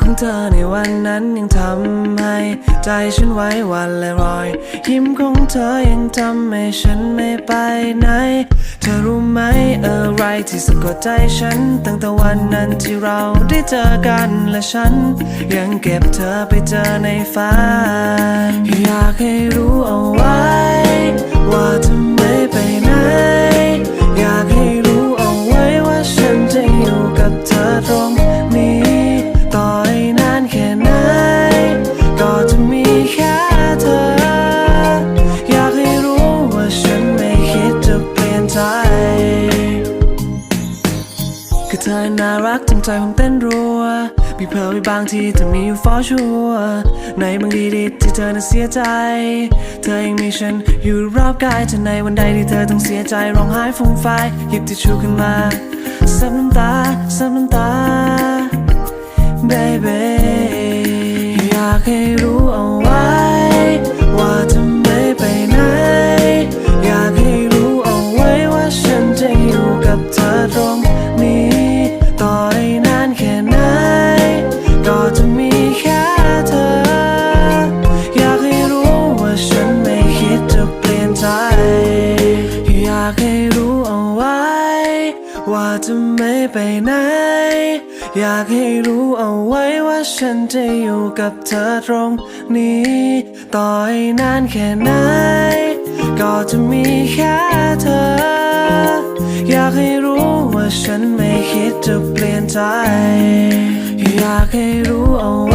ของเธอในวันนั้นยังทำให้ใจฉันไว้วันและรอย ยิ้มของเธอยังทำให้ฉันไม่ไปไหน เธอรู้ไหมอะไรที่สะกดใจฉัน ตั้งแต่วันนั้นที่เราได้เจอกันและฉัน ยังเก็บเธอไปเจอในฝันอยากให้รู้เอาไว้ ธอน่ารักจำใจผมเต้นรัวมีเพลอไปบางทีจะมีอยู่ฟอชัวในบางทีที่เธอน่ะเสียใจ เธอยังมีฉันอยู่รอบกายจะในวันใดที่เธอต้องเสียใจร้องไห้ฟูมฟายหยิบทิชชู่ขึ้นมาซับน้ำตาซับ ใจอยากให้รู้เอาไว้ ว่าจะไม่ไปไหน อยากให้รู้เอาไว้ว่าฉันจะอยู่กับเธอตรงนี้ ต่อให้นานแค่ไหน ก็จะมีแค่เธอ อยากให้รู้ว่าฉันไม่คิดจะเปลี่ยนใจ อยากให้รู้เอา